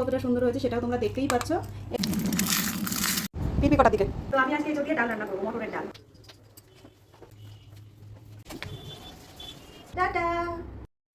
কতটা সুন্দর হয়েছে সেটাও তোমরা দেখতেই পাচ্ছ। পিপি কটার দিকে। তো আমি আজকে দিয়ে ডাল রান্না করব মটরের ডাল। টাটা।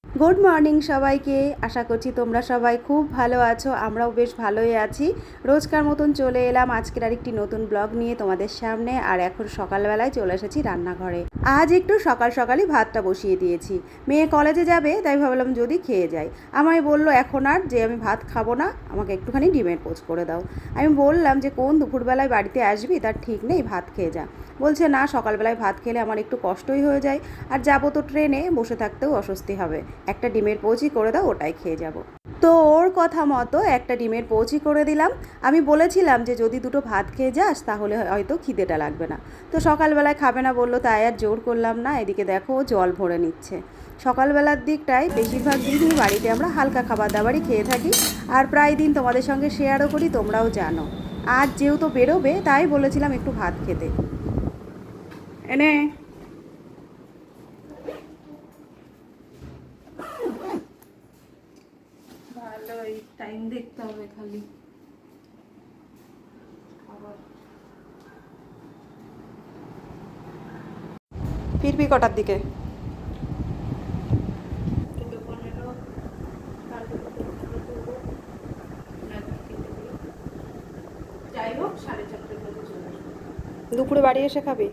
গুড মর্নিং সবাইকে। আশা করছি তোমরা সবাই খুব ভালো আছো আমরাও বেশ ভালোই আছি। রোজকার মতন চলে এলাম আজকের আরেকটি নতুন ব্লগ নিয়ে তোমাদের সামনে। আর এখন সকালবেলায় চলে এসেছি রান্নাঘরে। আজ একটু সকাল সকালই ভাতটা বসিয়ে দিয়েছি। মেয়ে কলেজে যাবে, তাই ভাবলাম যদি খেয়ে যাই। আমায় বলল, এখন আর যে আমি ভাত খাব না, আমাকে একটুখানি ডিমের পোচ করে দাও। আমি বললাম যে, কোন দুপুরবেলায় বাড়িতে আসবি? তার ঠিক নেই, ভাত খেয়ে যা। বলছে, না, সকালবেলায় ভাত খেলে আমার একটু কষ্টই হয়ে যায়। আর যাব তো ট্রেনে, বসে থাকতেও অস্বস্তি হবে। একটা ডিমের পোচই করে দাও, ওটাই খেয়ে যাব। তো ওর কথা মতো একটা ডিমের পৌঁছি করে দিলাম। আমি বলেছিলাম যে যদি দুটো ভাত খেয়ে যাস, তাহলে হয়তো খিদেটা লাগবে না। তো সকালবেলায় খাবে না বলল, তাই আর জোর করলাম না। এদিকে দেখো জল ভরে নিচ্ছে। সকালবেলার দিকটায় বেশিরভাগ দিনই বাড়িতে আমরা হালকা খাবার দাবারই খেয়ে থাকি। আর প্রায় দিন তোমাদের সঙ্গে শেয়ারও করি, তোমরাও জানো। আজ যেহেতু বেরোবে, তাই বলেছিলাম একটু ভাত খেতে। এনে ভালোই টাইম দেখতে হবে খালি। ফিরবি কটার দিকে? দুপুরে বাড়ি এসে খাবি?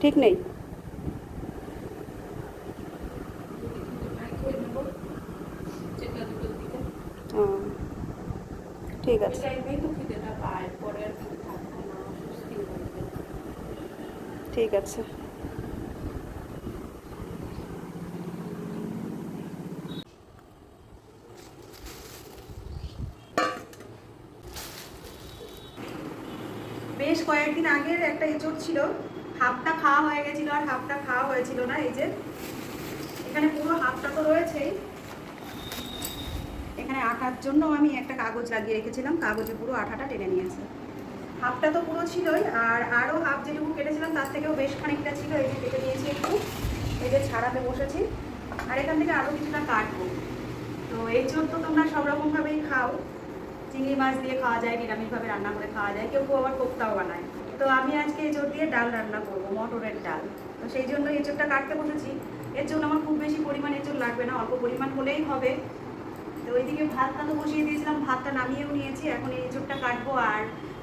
ঠিক নেই খেয়ে নেব চেটা দুটোর দিকে ও, ঠিক এই আছে টাইমেই তো খিদেটা পায় পরে আর খিদে থাকবে না অস্বস্তি লাগবে আছে বেশ কয়েকদিন আগের একটা এঁচড় ছিল। হাফটা খাওয়া হয়ে গেছিল আর হাফটা খাওয়া হয়েছিল না এই যে। এখানে পুরো হাফটা তো রয়েছেই। এখানে আটার জন্য আমি একটা কাগজ লাগিয়ে রেখেছিলাম। কাগজে পুরো আঠাটা টেনে নিয়েছে। হাফটা তো পুরো ছিলই, আর আরও হাফ যেটুকু কেটেছিলাম, তার থেকেও বেশ খানিকটা ছিল, এই যে কেটে নিয়েছি একটু। এই যে ছাড়াতে বসেছি। আর এখান থেকে আরও কিছুটা কাটবো। তো এই চোর তো তোমরা সব রকমভাবেই খাও। চিংড়ি মাছ দিয়ে খাওয়া যায়, নিরামিষভাবে রান্না করে খাওয়া যায়। কেউ কেউ আবার কোপ্তাও বানায়। তো আমি আজকে এঁচড় দিয়ে ডাল রান্না করব, মটরের ডাল। তো সেই জন্য এই এঁচড়টা কাটতে বসেছি। এর জন্য আমার খুব বেশি পরিমাণ এঁচড় লাগবে না, অল্প পরিমাণ হলেই হবে। তো ওইদিকে ভাতটা তো বসিয়ে দিয়েছিলাম, ভাতটা নামিয়েও নিয়েছি। এখন এই এঁচড়টা কাটবো।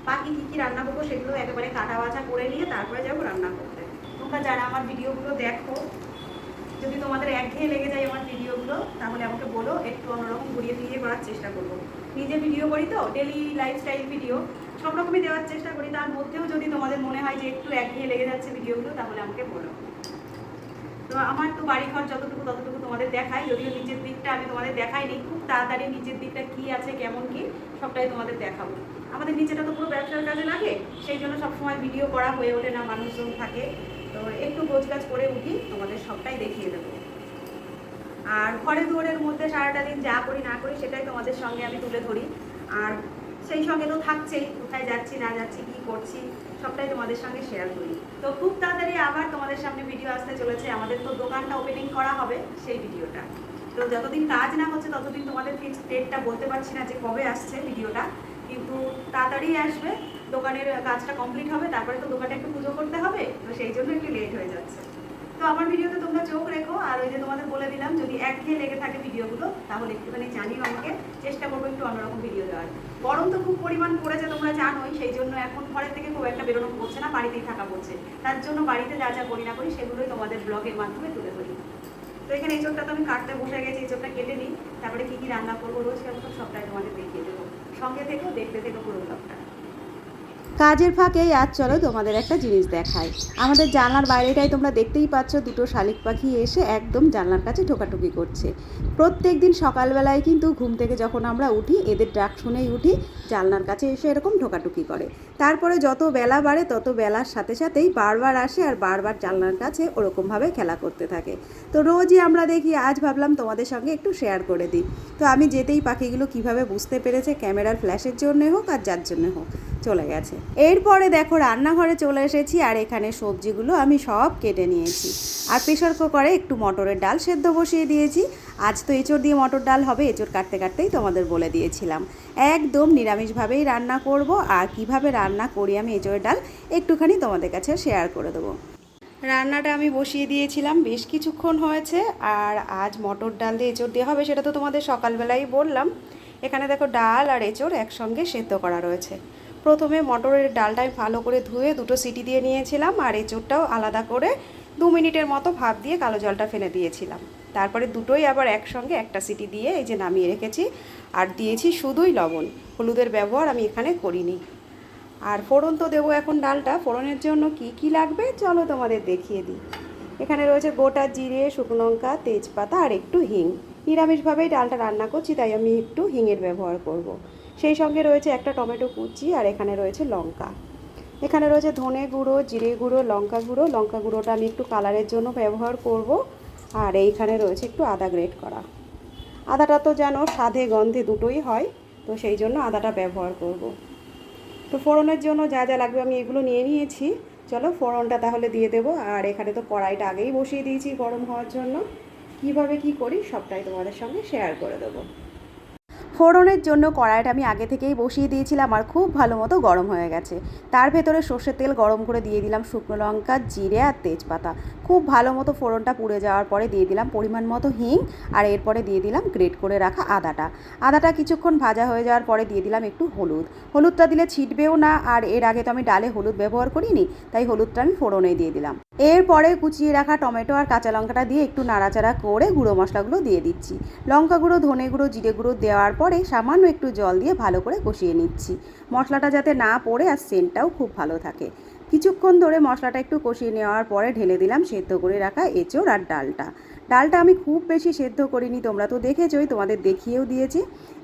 বাকি কী কী রান্না করব সেগুলো একেবারে কাটা বাছা করে নিয়ে তারপরে যাব রান্না করতে। তোমরা যারা আমার ভিডিওগুলো দেখো, যদি তোমাদের একঘেয়ে লেগে যায় আমার ভিডিওগুলো, তাহলে আমাকে বলো, একটু অন্যরকম ঘুরিয়ে ফিরিয়ে করার চেষ্টা করব। নিজে ভিডিও করি তো ডেলি লাইফস্টাইল ভিডিও সব রকমই দেওয়ার চেষ্টা করি। তার মধ্যেও যদি তোমাদের মনে হয় যে একটু একঘেয়ে লেগে যাচ্ছে ভিডিওগুলো, তাহলে আমাকে বলো। তো আমার তো বাড়ি ঘর যতটুকু ততটুকু তোমাদের দেখাই, যদিও নিচের দিকটা আমি তোমাদের দেখাইনি, খুব তাড়াতাড়ি নিচের দিকটা কি আছে, কেমন কি, সবটাই তোমাদের দেখাবো। আমাদের নিচেটা তো পুরো ব্যবসার কাজে লাগে, সেই জন্য সবসময় ভিডিও করা হয়ে ওঠে না, মানুষজন থাকে। তো একটু গাছ করে উঠি, তোমাদের সবটাই দেখিয়ে দেবো। আর ঘরে দুয়ারের মধ্যে সারাটা দিন যা করি না করি, সেটাই তোমাদের সঙ্গে আমি তুলে ধরি। আর সেই সঙ্গে তো থাকছেই, কোথায় যাচ্ছি, না যাচ্ছি, কি করছি, সবটাই তোমাদের সঙ্গে শেয়ার করি। তো খুব তাড়াতাড়ি আবার তোমাদের সামনে ভিডিও আসতে চলেছে। আমাদের তো দোকানটা ওপেনিং করা হবে সেই ভিডিওটা তো যতদিন কাজ না হচ্ছে, ততদিন তোমাদের ফিক্সড ডেটটা বলতে পারছি না যে কবে আসছে ভিডিওটা কিন্তু তাড়াতাড়ি আসবে, দোকানের কাজটা কমপ্লিট হবে, তারপরে তো দোকানে একটু পুজো করতে হবে, তো সেই জন্য একটু লেট হয়ে যাচ্ছে। তো আমার ভিডিওতে তোমরা চোখ রেখো, আর ওই যে তোমাদের বলে দিলাম, যদি একঘেয়ে লেগে থাকে ভিডিওগুলো, তাহলে একটুখানি জানিও আমাকে, চেষ্টা করব একটু অন্যরকম ভিডিও দেওয়ার। গরম তো খুব পরিমাণ পড়েছে, তোমরা জানোই, সেই জন্য এখন ঘরের থেকে খুব একটা বেরোনো পড়ছে না, বাড়িতেই থাকা পড়ছে। তার জন্য বাড়িতে যা যা করি না করি, সেগুলোই তোমাদের ব্লগের মাধ্যমে তুলে ধরি। তো এখানে এই চোখটা তো আমি কাটতে বসে গেছি, এই চোখটা কেটে নিই, তারপরে কী কী রান্না করব রোজ কেমন সবটাই তোমাদের দেখিয়ে দেবো। সঙ্গে থেকেও দেখতে থেকেও পুরো ব্লগটা কাজের ফাঁকেই আজ চলো তোমাদের একটা জিনিস দেখাই। আমাদের জানলার বাইরেটাই তোমরা দেখতেই পাচ্ছ, দুটো শালিক পাখি এসে একদম জানলার কাছে ঠোকাঠুকি করছে। প্রত্যেক দিন সকালবেলায় কিন্তু ঘুম থেকে যখন আমরা উঠি, এদের ডাক শুনেই উঠি, জানলার কাছে এসে এরকম ঠোকাঠুকি করে। তারপরে যত বেলা বাড়ে, তত বেলার সাথে সাথেই বারবার আসে আর বারবার জানলার কাছে ওরকমভাবে খেলা করতে থাকে। তো রোজই আমরা দেখি, আজ ভাবলাম তোমাদের সঙ্গে একটু শেয়ার করে দিই। তো আমি যেতেই পাখিগুলো কীভাবে বুঝতে পেরেছে, ক্যামেরার ফ্ল্যাশের জন্যে হোক আর যার জন্য হোক। চলে গেছে। এরপরে দেখো রান্নাঘরে চলে এসেছি আর এখানে সবজিগুলো আমি সব কেটে নিয়েছি। আর প্রেশার কুকারে একটু মটরের ডাল সেদ্ধ বসিয়ে দিয়েছি। আজ তো এঁচড় দিয়ে মটর ডাল হবে, এঁচড় কাটতে কাটতেই তোমাদের বলে দিয়েছিলাম। একদম নিরামিষভাবেই রান্না করব আর কীভাবে রান্না করি আমি এঁচড়ের ডাল একটুখানি তোমাদের কাছে শেয়ার করে দেবো। রান্নাটা আমি বসিয়ে দিয়েছিলাম, বেশ কিছুক্ষণ হয়েছে আর আজ মটর ডাল দিয়ে এঁচড় দিয়ে হবে সেটা তো তোমাদের সকালবেলাই বললাম। এখানে দেখো ডাল আর এঁচড় একসঙ্গে সেদ্ধ করা রয়েছে। প্রথমে মটরের ডালটা আমি ভালো করে ধুয়ে দুটো সিটি দিয়ে নিয়েছিলাম আর এঁচড়টাও আলাদা করে দু মিনিটের মতো ভাপ দিয়ে কালো জলটা ফেলে দিয়েছিলাম। তারপরে দুটোই আবার একসঙ্গে একটা সিটি দিয়ে এই যে নামিয়ে রেখেছি আর দিয়েছি শুধুই লবণ। হলুদের ব্যবহার আমি এখানে করিনি। আর ফোড়ন তো দেবো এখন ডালটা। ফোড়নের জন্য কি কি লাগবে চলো তোমাদের দেখিয়ে দিই। এখানে রয়েছে গোটা জিরে, শুকনো লঙ্কা, তেজপাতা আর একটু হিং। নিরামিষভাবেই ডালটা রান্না করছি, তাই আমি একটু হিঙের ব্যবহার করব। সেই সঙ্গে রয়েছে একটা টমেটো কুচি আর এখানে রয়েছে লঙ্কা। এখানে রয়েছে ধনে গুঁড়ো, জিরে গুঁড়ো, লঙ্কা গুঁড়ো। লঙ্কা গুঁড়োটা আমি একটু কালারের জন্য ব্যবহার করব। আর এইখানে রয়েছে একটু আদা গ্রেট করা। আদাটা তো যেন স্বাদে গন্ধে দুটোই হয়, তো সেই জন্য আদাটা ব্যবহার করব। তো ফোড়নের জন্য যা যা লাগবে আমি এগুলো নিয়ে নিয়েছি। চলো ফোড়নটা তাহলে দিয়ে দেবো। আর এখানে তো কড়াইটা আগেই বসিয়ে দিয়েছি গরম হওয়ার জন্য। কীভাবে কি করি সবটাই তোমাদের সঙ্গে শেয়ার করে দেবো। ফোড়নের জন্য কড়াইটা আমি আগে থেকেই বসিয়ে দিয়েছিলাম আর খুব ভালো মতো গরম হয়ে গেছে। তার ভেতরে সর্ষের তেল গরম করে দিয়ে দিলাম শুকনো লঙ্কা, জিরে আর তেজপাতা। খুব ভালো মতো ফোড়নটা পুড়ে যাওয়ার পরে দিয়ে দিলাম পরিমাণ মতো হিং আর এরপরে দিয়ে দিলাম গ্রেট করে রাখা আদাটা। আদাটা কিছুক্ষণ ভাজা হয়ে যাওয়ার পরে দিয়ে দিলাম একটু হলুদ। হলুদটা দিলে ছিটবেও না আর এর আগে তো আমি ডালে হলুদ ব্যবহার করিনি, তাই হলুদটা আমি ফোড়নে দিয়ে দিলাম। এরপরে কুচিয়ে রাখা টমেটো আর কাঁচা লঙ্কাটা দিয়ে একটু নাড়াচাড়া করে গুঁড়ো মশলাগুলো দিয়ে দিচ্ছি। লঙ্কা গুঁড়ো, ধনে গুঁড়ো, জিরে গুঁড়ো দেওয়ার পরে সামান্য একটু জল দিয়ে ভালো করে কষিয়ে নিচ্ছি। মশলাটা যাতে না পড়ে আর সেন্টটাও খুব ভালো থাকে। কিছুক্ষণ ধরে মশলাটা একটু কষিয়ে নেওয়ার পরে ঢেলে দিলাম সেদ্ধ করে রাখা এঁচোড় আর ডালটা। ডালটা আমি খুব বেশি সেদ্ধ করিনি, তোমরা তো দেখেছই, তোমাদের দেখিয়েও দিয়েছি।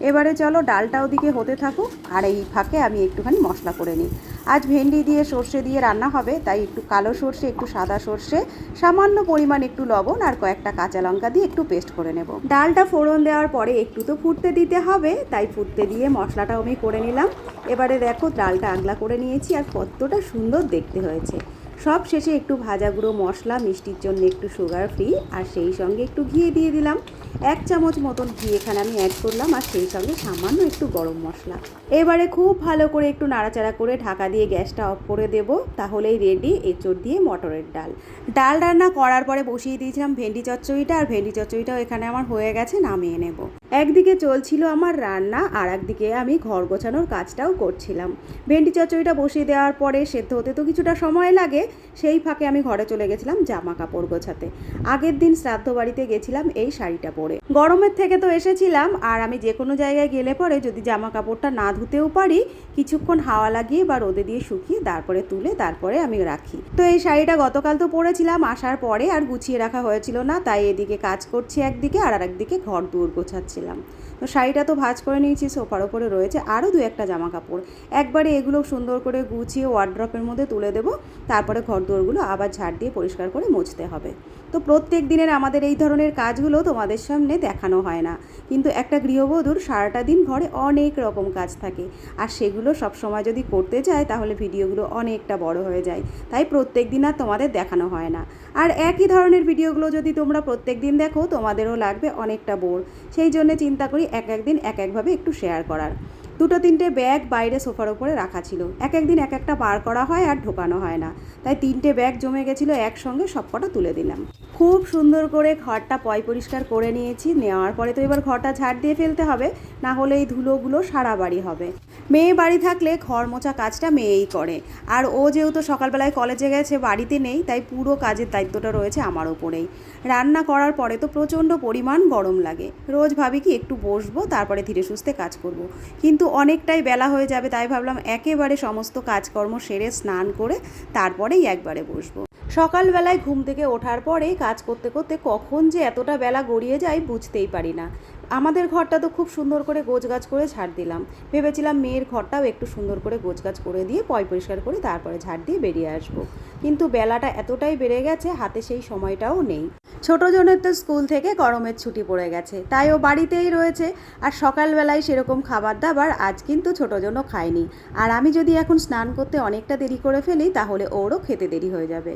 এবারে চলো ডালটা ওদিকে হতে থাকুক, আর এই ফাঁকে আমি একটুখানি মশলা করে নিই। আজ ভেন্ডি দিয়ে সর্ষে দিয়ে রান্না হবে, তাই একটু কালো সর্ষে, একটু সাদা সর্ষে, সামান্য পরিমাণ একটু লবণ আর কয়েকটা কাঁচা লঙ্কা দিয়ে একটু পেস্ট করে নেব। ডালটা ফোড়ন দেওয়ার পরে একটু তো ফুটতে দিতে হবে, তাই ফুটতে দিয়ে মশলাটাও আমি করে নিলাম। এবারে দেখো ডালটা আগলা করে নিয়েছি আর কতটা সুন্দর দেখতে হয়েছে। সব শেষে একটু ভাজা গুঁড়ো মশলা, মিষ্টির জন্য একটু সুগার ফ্রি আর সেই সঙ্গে একটু ঘি দিয়ে দিলাম। এক চামচ মতন ঘি এখানে আমি অ্যাড করলাম, আর সেই সঙ্গে সামান্য একটু গরম মশলা। এবারে খুব ভালো করে একটু নাড়াচাড়া করে ঢাকা দিয়ে গ্যাসটা অফ করে দেব, তাহলেই রেডি এঁচড় দিয়ে মটরের ডাল। ডাল রান্না করার পরে বসিয়ে দিয়েছিলাম ভেন্ডি চচ্চড়িটা, আর ভেন্ডি চচ্চড়িটাও এখানে আমার হয়ে গেছে, নামিয়ে নেব। একদিকে চলছিল আমার রান্না, আর একদিকে আমি ঘর গোছানোর কাজটাও করছিলাম। ভেন্ডি চচ্চড়িটা বসিয়ে দেওয়ার পরে সেদ্ধ হতে তো কিছুটা সময় লাগে, সেই ফাঁকে আমি ঘরে চলে গেছিলাম জামা কাপড় গোছাতে। আগের দিন শ্রাদ্ধ বাড়িতে গেছিলাম, এই শাড়িটা পরে। গরমের থেকে তো এসেছিলাম, আর আমি যে কোনো জায়গায় গেলে পরে যদি জামা কাপড়টা না ধুতেও পারি, কিছুক্ষণ হাওয়া লাগিয়ে বা রোদে দিয়ে শুকিয়ে তারপরে তুলে তারপরে আমি রাখি। তো এই শাড়িটা গতকাল তো পরেছিলাম, আসার পরে আর গুছিয়ে রাখা হয়েছিল না, তাই এদিকে কাজ করছি একদিকে আর একদিকে ঘর দূর গোছাচ্ছিলাম। তো শাড়িটা তো ভাজ করে নিয়েছি, সোফার ওপরে রয়েছে আরও দু একটা জামা কাপড় একবারে এগুলো সুন্দর করে গুছিয়ে ওয়ার্ড্রপের মধ্যে তুলে দেবো, তারপরে ঘর দুয়ারগুলো আবার ঝাড় দিয়ে পরিষ্কার করে মুছতে হবে। তো প্রত্যেক দিনের আমাদের এই ধরনের কাজগুলো তোমাদের সামনে দেখানো হয় না। কিন্তু একটা গৃহবধূর সারাটা দিন ঘরে অনেক রকম কাজ থাকে। আর সেগুলো সব সময় যদি করতে যায় তাহলে ভিডিওগুলো অনেকটা বড় হয়ে যায়। তাই প্রত্যেক দিন আর তোমাদের দেখানো হয় না। আর একই ধরনের ভিডিওগুলো যদি তোমরা প্রত্যেক দিন দেখো, তোমাদেরও লাগবে অনেকটা বোর। সেই জন্য চিন্তা করি এক একদিন এক একভাবে একটু শেয়ার করার। দুটো তিনটে ব্যাগ বাইরে সোফার ওপরে রাখা ছিল। এক একদিন এক একটা বার করা হয় আর ঢোকানো হয় না। তাই তিনটে ব্যাগ জমে গেছিল, একসঙ্গে সবকটা তুলে দিলাম। খুব সুন্দর করে ঘরটা পয় পরিষ্কার করে নিয়েছি। নেওয়ার পরে তো এবার ঘরটা ঝাড় দিয়ে ফেলতে হবে, না হলে এই ধুলোগুলো সারা বাড়ি হবে। মেয়ে বাড়ি থাকলে ঘর মোছা কাজটা মেয়েই করে। আর ও যেহেতু সকালবেলায় কলেজে গেছে, বাড়িতে নেই, তাই পুরো কাজের দায়িত্বটা রয়েছে আমার ওপরেই। রান্না করার পরে তো প্রচণ্ড পরিমাণ গরম লাগে। রোজ ভাবি কি একটু বসবো, তারপরে ধীরে সুস্থে কাজ করব। কিন্তু অনেকটাই বেলা হয়ে যাবে, তাই ভাবলাম একেবারে সমস্ত কাজকর্ম সেরে স্নান করে তারপরেই একবারে বসবো। সকালবেলায় ঘুম থেকে ওঠার পরে কাজ করতে করতে কখন যে এতটা বেলা গড়িয়ে যায় বুঝতেই পারি না। আমাদের ঘরটা তো খুব সুন্দর করে গোছগাছ করে ঝাড় দিলাম। ভেবেছিলাম মেয়ের ঘরটাও একটু সুন্দর করে গোছগাছ করে দিয়ে পয় পরিষ্কার করে তারপরে ঝাড় দিয়ে বেরিয়ে আসব। কিন্তু বেলাটা এতটাই বেড়ে গেছে, হাতে সেই সময়টাও নেই। ছোটো জনের তো স্কুল থেকে গরমের ছুটি পড়ে গেছে, তাই ও বাড়িতেই রয়েছে। আর সকালবেলায় সেরকম খাবার দাবার আজ কিন্তু ছোটো জনও খায়নি। আর আমি যদি এখন স্নান করতে অনেকটা দেরি করে ফেলি, তাহলে ওরও খেতে দেরি হয়ে যাবে।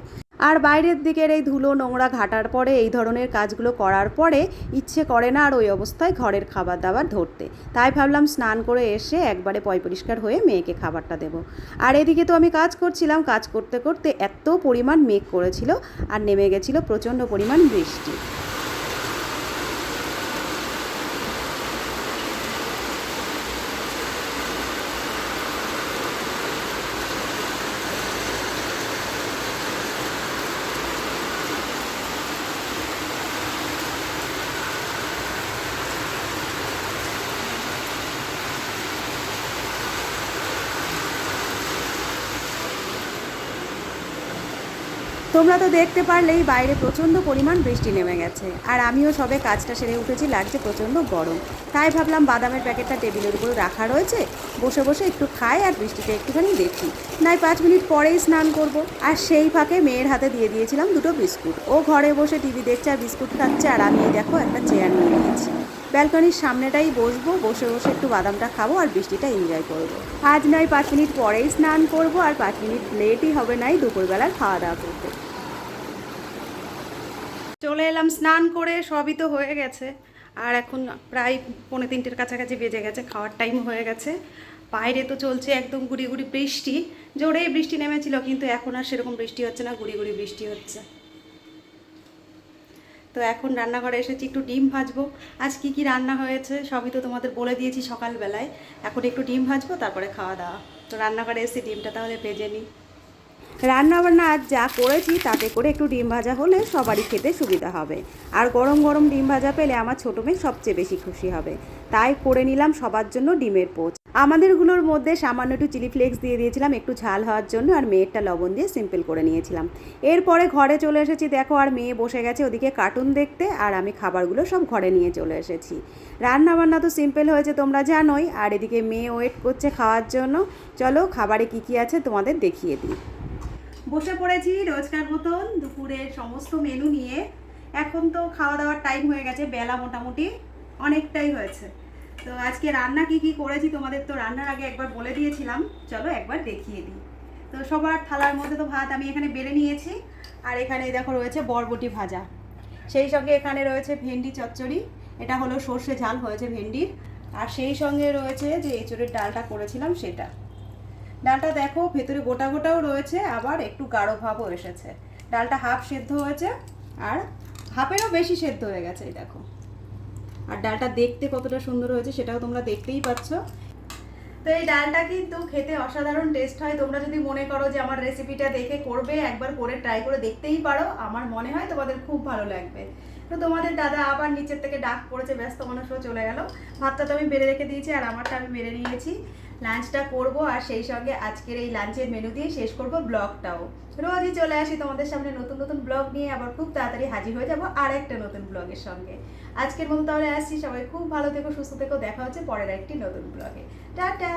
আর বাইরের দিকের এই ধুলো নোংরা ঘাটার পরে এই ধরনের কাজগুলো করার পরে ইচ্ছে করে না আর ওই অবস্থায় ঘরের খাবার দাবার ধরতে। তাই ভাবলাম স্নান করে এসে একবারে পয় পরিষ্কার হয়ে মেয়েকে খাবারটা দেব। আর এদিকে তো আমি কাজ করছিলাম, কাজ করতে করতে এত পরিমাণ মেঘ করেছিল আর নেমে গেছিল প্রচণ্ড পরিমাণ বৃষ্টি। তোমরা তো দেখতে পারলেই বাইরে প্রচণ্ড পরিমাণ বৃষ্টি নেমে গেছে। আর আমিও সবে কাজটা সেরে উঠেছি, লাগছে প্রচণ্ড গরম। তাই ভাবলাম বাদামের প্যাকেটটা টেবিলের উপর রাখা রয়েছে, বসে বসে একটু খাই আর বৃষ্টিটা একটুখানি দেখি। নাই পাঁচ মিনিট পরেই স্নান করব। আর সেই ফাঁকে মেয়ের হাতে দিয়ে দিয়েছিলাম দুটো বিস্কুট। ও ঘরে বসে টিভি দেখছে আর বিস্কুট খাচ্ছে, আর আমি দেখো একটা চেয়ার নিয়ে নিয়েছি। ব্যালকনির সামনেটাই বসবো, বসে বসে একটু বাদামটা খাব আর বৃষ্টিটা এনজয় করব। আজ নয় পাঁচ মিনিট পরেই স্নান করব, আর পাঁচ মিনিট লেটই হবে নাই দুপুরবেলার খাওয়া দাওয়া করতে। চলে এলাম, স্নান করে সবই তো হয়ে গেছে। আর এখন প্রায় পৌনে তিনটের কাছাকাছি বেজে গেছে, খাওয়ার টাইম হয়ে গেছে। বাইরে তো চলছে একদম গুড়ি গুড়ি বৃষ্টি, জোরেই বৃষ্টি নেমেছিল, কিন্তু এখন আর সেরকম বৃষ্টি হচ্ছে না, গুড়ি গুড়ি বৃষ্টি হচ্ছে। তো এখন রান্নাঘরে এসেছি, একটু ডিম ভাজবো। আজ কি কি রান্না হয়েছে সবই তো তোমাদের বলে দিয়েছি সকালবেলায়। এখন একটু ডিম ভাজবো, তারপরে খাওয়া দাওয়া। তো রান্নাঘরে এসে ডিমটা তাহলে ভেজে নিই। রান্না বান্না আজ যা করেছি তাতে করে একটু ডিম ভাজা হলে সবারই খেতে সুবিধা হবে। আর গরম গরম ডিম ভাজা পেলে আমার ছোটো মেয়ে সবচেয়ে বেশি খুশি হবে। তাই করে নিলাম সবার জন্য ডিমের পোচ। আমাদেরগুলোর মধ্যে সামান্য একটু চিলি ফ্লেক্স দিয়ে দিয়েছিলাম, একটু ঝাল হওয়ার জন্য, আর মেয়েরটা লবণ দিয়ে সিম্পল করে নিয়েছিলাম। এরপরে ঘরে চলে এসেছি, দেখো আর মেয়ে বসে গেছে ওদিকে কার্টুন দেখতে, আর আমি খাবারগুলো সব ঘরে নিয়ে চলে এসেছি। রান্না বান্না তো সিম্পল হয়েছে, তোমরা জানোই। আর এদিকে মেয়ে ওয়েট করছে খাওয়ার জন্য। চলো খাবারে কি কি আছে তোমাদের দেখিয়ে দিই। বসে পড়েছি রোজকার মতন দুপুরের সমস্ত মেনু নিয়ে। এখন তো খাওয়া দাওয়ার টাইম হয়ে গেছে, বেলা মোটামুটি অনেকটাই হয়েছে। তো আজকে রান্না কি কি করেছি তোমাদের তো রান্নার আগে একবার বলে দিয়েছিলাম, চলো একবার দেখিয়ে দিই। তো সবার থালার মধ্যে তো ভাত আমি এখানে বেড়ে নিয়েছি, আর এখানে দেখো রয়েছে বরবটি ভাজা। সেই সঙ্গে এখানে রয়েছে ভেন্ডি চচ্চড়ি, এটা হলো সর্ষে ঝাল হয়েছে ভেন্ডির। আর সেই সঙ্গে রয়েছে যে এঁচড়ের ডালটা করেছিলাম সেটা। ডালটা দেখো, ভেতরে গোটা গোটাও রয়েছে, আবার একটু গাঢ় ভাবও এসেছে। ডালটা হাফ সেদ্ধ হয়েছে, আর হাফেরও বেশি সেদ্ধ হয়ে গেছে, এই দেখো। আর ডালটা দেখতে কতটা সুন্দর হয়েছে, সেটাও তোমরা দেখতেই পাচ্ছ। তো এই ডালটা কিন্তু খেতে অসাধারণ টেস্ট হয়। তোমরা যদি মনে করো যে আমার রেসিপিটা দেখে করবে, একবার করে ট্রাই করে দেখতেই পারো। আমার মনে হয় তোমাদের খুব ভালো লাগবে। তো তোমাদের দাদা আবার নিচের থেকে ডাক পড়েছে ব্যস্ত মানুষও চলে গেল। ভাতটা তো আমি বেড়ে রেখে দিয়েছি, আর আমারটা আমি বেড়ে নিয়েছি। লাঞ্চটা করব আর সেই সঙ্গে আজকের এই লাঞ্চের মেনু দিয়ে শেষ করব ব্লগটাও। রোজই চলে আসি তোমাদের সামনে নতুন নতুন ব্লগ নিয়ে, আবার খুব তাড়াতাড়ি হাজির হয়ে যাব আর একটা নতুন ব্লগের সঙ্গে। আজকের মতো তাহলে আসছি, সবাই খুব ভালো থেকো, সুস্থ থেকো, দেখা হচ্ছে পরের একটি নতুন ব্লগে। টাটা!